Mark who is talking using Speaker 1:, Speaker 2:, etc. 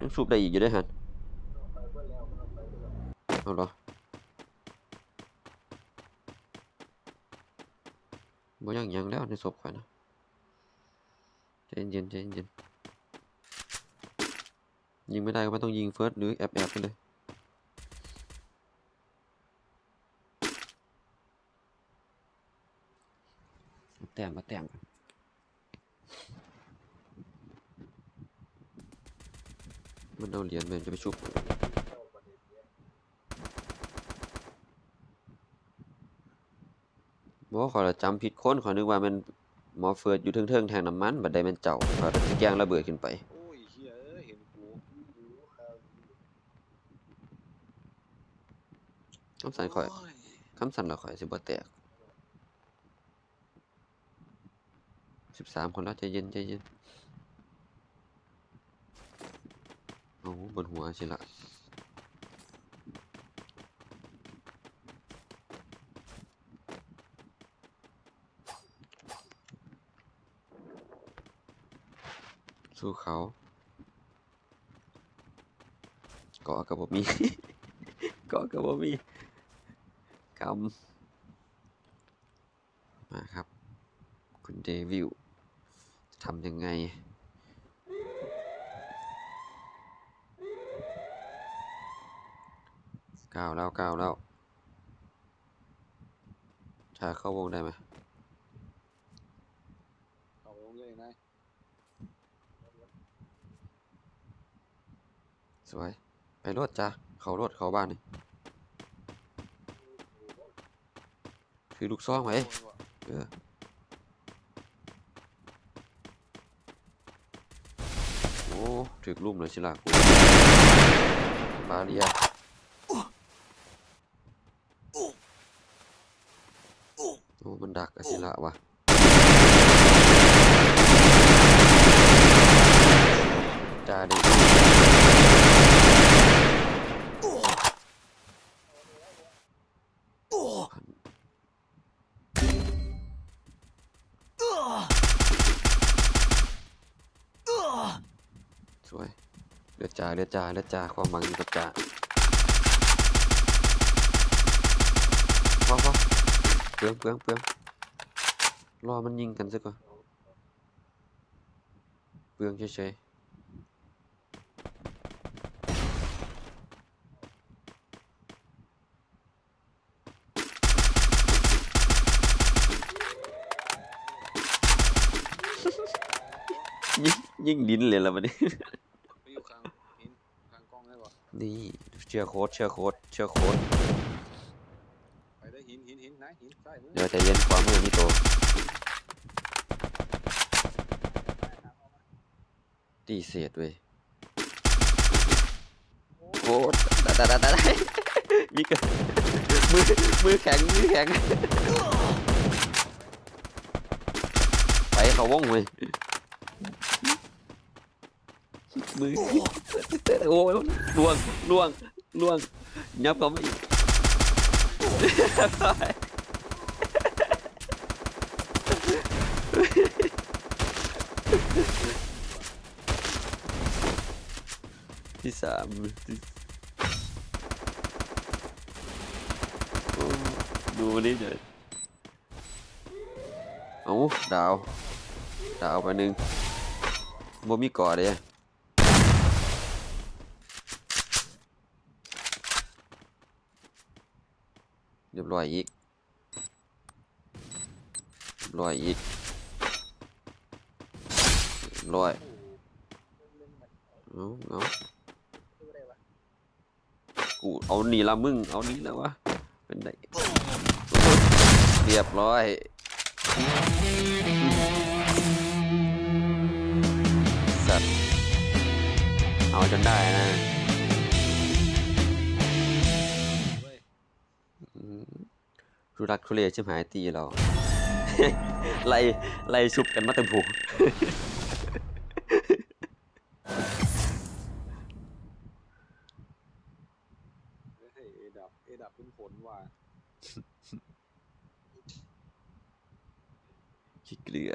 Speaker 1: ยังชุบได้อีกอยู่เด้วยฮันเอาเหรอบ่ยังยังแล้วในศพข่อยนะใจเย็นใจเย็นยิงไม่ได้ก็ไม่ต้องยิงเฟิร์สหรือแอบแอบไปเลยเอาแต้มมาแต้มกัน มันเอาเหรียญมันจะไปชุบบอกขอยละจำผิดคนขอยนึกว่ามันหมอเฟิร์ดอยู่เทิงๆแทงน้ำมันบัดใดแมันเจ้าขอยสิแกล้งระเบิดขึ้นไปคำสั่นข่อยคำสั่นละข่อยสิบ่แตกสิบสามคนแล้วใจเย็นใจเย็นเอา บนหัวสิละสู้เขา เกาะกับบ่มี เกาะกับบ่มีกรรมมาครับ คุณเดวิลจะทำยังไง ก้าวแล้วก้าวแล้วชาเข้าวงได้ไหม
Speaker 2: เข้าไปลงเลยนาย
Speaker 1: สวย ไปรถจ้าเขารถเขาบ้านนี่คือลูกซองไว้เออโอ้ถึกลุ่มเลยสิล่ะกูบาเรียโอ้มันดักอะสิละวะจาดิสวยเลือดจ่าเลือดจ่าเลือดจ่าความหวังอยู่กับจ่าพอพอ เปลืองเปลืองเปลืองรอมันยิงกันซะก่อน เปลืองเฉยๆยิงยิงลิ้นเลยละมันนี่
Speaker 2: ไปอยู่ข้างหินข้างกล้องได้ป่ะ
Speaker 1: นี่เชื่อโค้ดเชื่อโค้ดเชื่อโค้ด เดี๋ยวใจเย็นความมือนี่โตตีเศษเว้ยโค้ดได้ได้ได้ได้ยิงกันมือมือแข็งมือแข็งไปเขาว่องเว้ยมือโอ้ยล่วงล่วงล่วงยับเขาไม่ ที่สามที่โอ้ดูนี่เดี๋ยวเอาดาว ดาวไปหนึ่งบ่มีก่อเลยเรียบร้อยอีกเรียบร้อยอีกเรียบร้อยเอาเอา กูเอานี่ละมึง เอานี่แล้ววะ เป็นไงเรียบร้อยสัตว์เอาจนได้นะ
Speaker 2: เว้ย
Speaker 1: อืมทุรักทุเลชิบหายตีเรา ไล่ไล่ชุบกันมาเต็มผู
Speaker 2: ดับเป็นผลว่ะ
Speaker 1: ขี้เกลือ